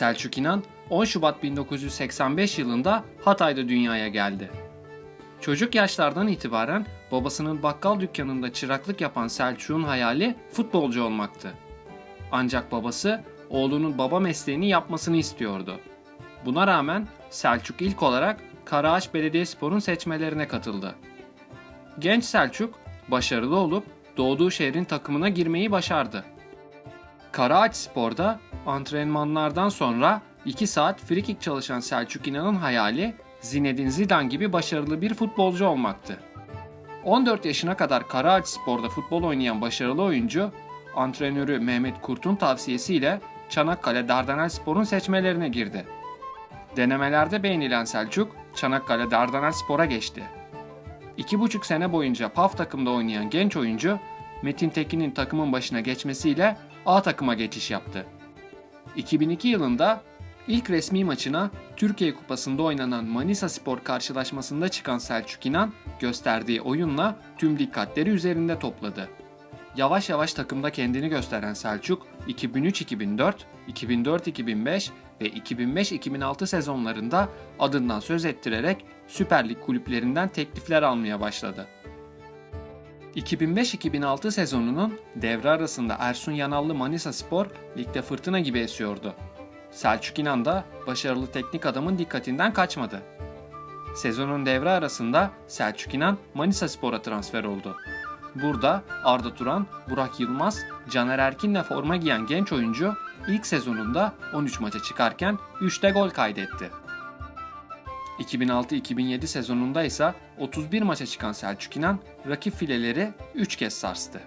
Selçuk İnan 10 Şubat 1985 yılında Hatay'da dünyaya geldi. Çocuk yaşlardan itibaren babasının bakkal dükkanında çıraklık yapan Selçuk'un hayali futbolcu olmaktı. Ancak babası oğlunun baba mesleğini yapmasını istiyordu. Buna rağmen Selçuk ilk olarak Karaağaç Belediyespor'un seçmelerine katıldı. Genç Selçuk başarılı olup doğduğu şehrin takımına girmeyi başardı. Karaağaç Spor'da antrenmanlardan sonra 2 saat frikik çalışan Selçuk İnan'ın hayali Zinedine Zidane gibi başarılı bir futbolcu olmaktı. 14 yaşına kadar Karaağaç Spor'da futbol oynayan başarılı oyuncu, antrenörü Mehmet Kurt'un tavsiyesiyle Çanakkale Dardanel Spor'un seçmelerine girdi. Denemelerde beğenilen Selçuk, Çanakkale Dardanel Spor'a geçti. İki buçuk sene boyunca PAF takımda oynayan genç oyuncu, Metin Tekin'in takımın başına geçmesiyle A takıma geçiş yaptı. 2002 yılında ilk resmi maçına Türkiye Kupası'nda oynanan Manisa Spor karşılaşmasında çıkan Selçuk İnan gösterdiği oyunla tüm dikkatleri üzerinde topladı. Yavaş yavaş takımda kendini gösteren Selçuk 2003-2004, 2004-2005 ve 2005-2006 sezonlarında adından söz ettirerek Süper Lig kulüplerinden teklifler almaya başladı. 2005-2006 sezonunun devre arasında Ersun Yanallı Manisa Spor ligde fırtına gibi esiyordu. Selçuk İnan da başarılı teknik adamın dikkatinden kaçmadı. Sezonun devre arasında Selçuk İnan Manisa Spor'a transfer oldu. Burada Arda Turan, Burak Yılmaz, Caner Erkin'le forma giyen genç oyuncu ilk sezonunda 13 maça çıkarken 3'te gol kaydetti. 2006-2007 sezonunda ise 31 maça çıkan Selçuk İnan rakip fileleri 3 kez sarstı.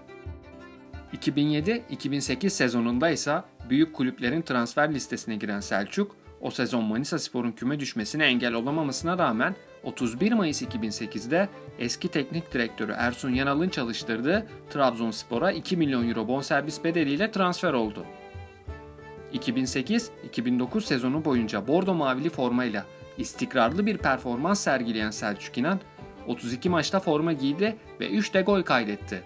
2007-2008 sezonunda ise büyük kulüplerin transfer listesine giren Selçuk, o sezon Manisa Spor'un küme düşmesine engel olamamasına rağmen 31 Mayıs 2008'de eski teknik direktörü Ersun Yanal'ın çalıştırdığı Trabzonspor'a 2 milyon euro bonservis bedeliyle transfer oldu. 2008-2009 sezonu boyunca bordo mavili formayla istikrarlı bir performans sergileyen Selçuk İnan 32 maçta forma giydi ve 3 de gol kaydetti.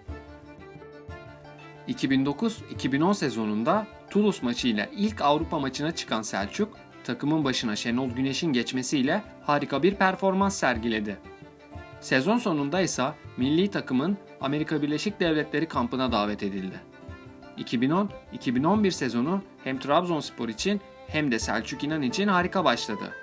2009-2010 sezonunda Toulouse maçıyla ilk Avrupa maçına çıkan Selçuk, takımın başına Şenol Güneş'in geçmesiyle harika bir performans sergiledi. Sezon sonunda ise milli takımın Amerika Birleşik Devletleri kampına davet edildi. 2010-2011 sezonu hem Trabzonspor için hem de Selçuk İnan için harika başladı.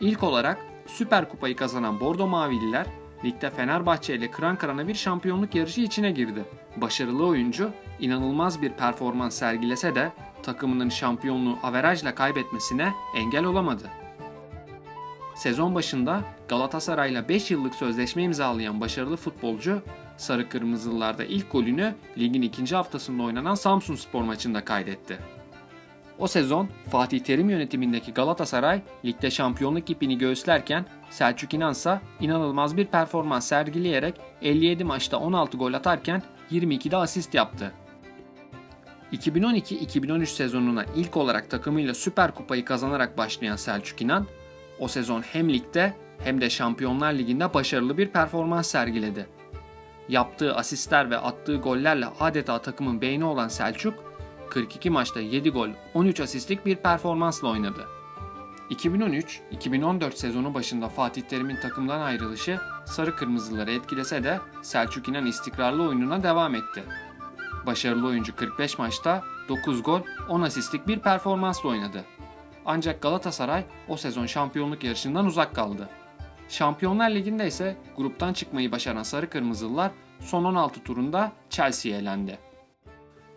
İlk olarak Süper Kupayı kazanan Bordo Mavililer ligde Fenerbahçe ile kıran kırana bir şampiyonluk yarışı içine girdi. Başarılı oyuncu inanılmaz bir performans sergilese de takımının şampiyonluğu averajla kaybetmesine engel olamadı. Sezon başında Galatasaray'la 5 yıllık sözleşme imzalayan başarılı futbolcu Sarı Kırmızılılarda ilk golünü ligin ikinci haftasında oynanan Samsun Spor maçında kaydetti. O sezon Fatih Terim yönetimindeki Galatasaray ligde şampiyonluk ipini göğüslerken Selçuk İnansa inanılmaz bir performans sergileyerek 57 maçta 16 gol atarken 22'de asist yaptı. 2012-2013 sezonuna ilk olarak takımıyla Süper Kupayı kazanarak başlayan Selçuk İnan, o sezon hem ligde hem de Şampiyonlar Ligi'nde başarılı bir performans sergiledi. Yaptığı asistler ve attığı gollerle adeta takımın beyni olan Selçuk, 42 maçta 7 gol, 13 asistlik bir performansla oynadı. 2013-2014 sezonu başında Fatih Terim'in takımdan ayrılışı sarı kırmızıları etkilese de Selçuk İnan istikrarlı oyununa devam etti. Başarılı oyuncu 45 maçta 9 gol, 10 asistlik bir performansla oynadı. Ancak Galatasaray o sezon şampiyonluk yarışından uzak kaldı. Şampiyonlar Ligi'nde ise gruptan çıkmayı başaran Sarı Kırmızılılar son 16 turunda Chelsea'ye elendi.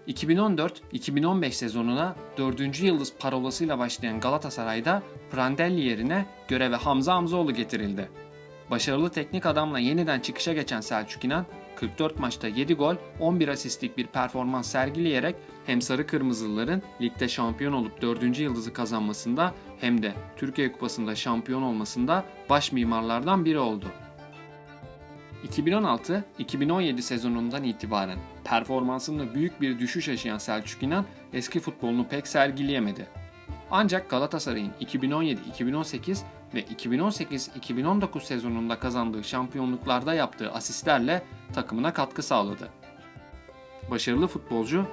2014-2015 sezonuna 4. yıldız parolasıyla başlayan Galatasaray'da Prandelli yerine göreve Hamza Hamzoğlu getirildi. Başarılı teknik adamla yeniden çıkışa geçen Selçuk İnan 44 maçta 7 gol, 11 asistlik bir performans sergileyerek hem Sarı Kırmızılıların ligde şampiyon olup 4. yıldızı kazanmasında hem de Türkiye Kupası'nda şampiyon olmasında baş mimarlardan biri oldu. 2016-2017 sezonundan itibaren performansında büyük bir düşüş yaşayan Selçuk İnan eski futbolunu pek sergileyemedi. Ancak Galatasaray'ın 2017-2018 ve 2018-2019 sezonunda kazandığı şampiyonluklarda yaptığı asistlerle takımına katkı sağladı. Başarılı futbolcu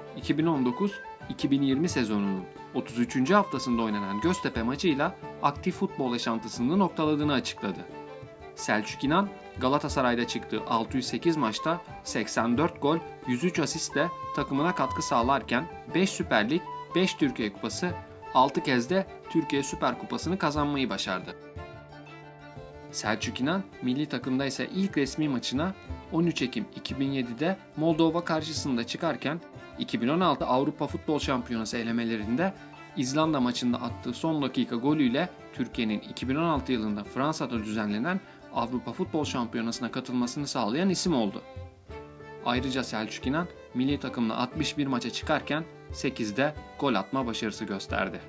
2019-2020 sezonunun 33. haftasında oynanan Göztepe maçıyla aktif futbol yaşantısını noktaladığını açıkladı. Selçuk İnan Galatasaray'da çıktığı 608 maçta 84 gol, 103 asistle takımına katkı sağlarken 5 Süper Lig, 5 Türkiye Kupası, 6 kez de Türkiye Süper Kupası'nı kazanmayı başardı. Selçuk İnan milli takımda ise ilk resmi maçına 13 Ekim 2007'de Moldova karşısında çıkarken 2016 Avrupa Futbol Şampiyonası elemelerinde İzlanda maçında attığı son dakika golüyle Türkiye'nin 2016 yılında Fransa'da düzenlenen Avrupa Futbol Şampiyonası'na katılmasını sağlayan isim oldu. Ayrıca Selçuk İnan milli takımla 61 maça çıkarken 8'de gol atma başarısı gösterdi.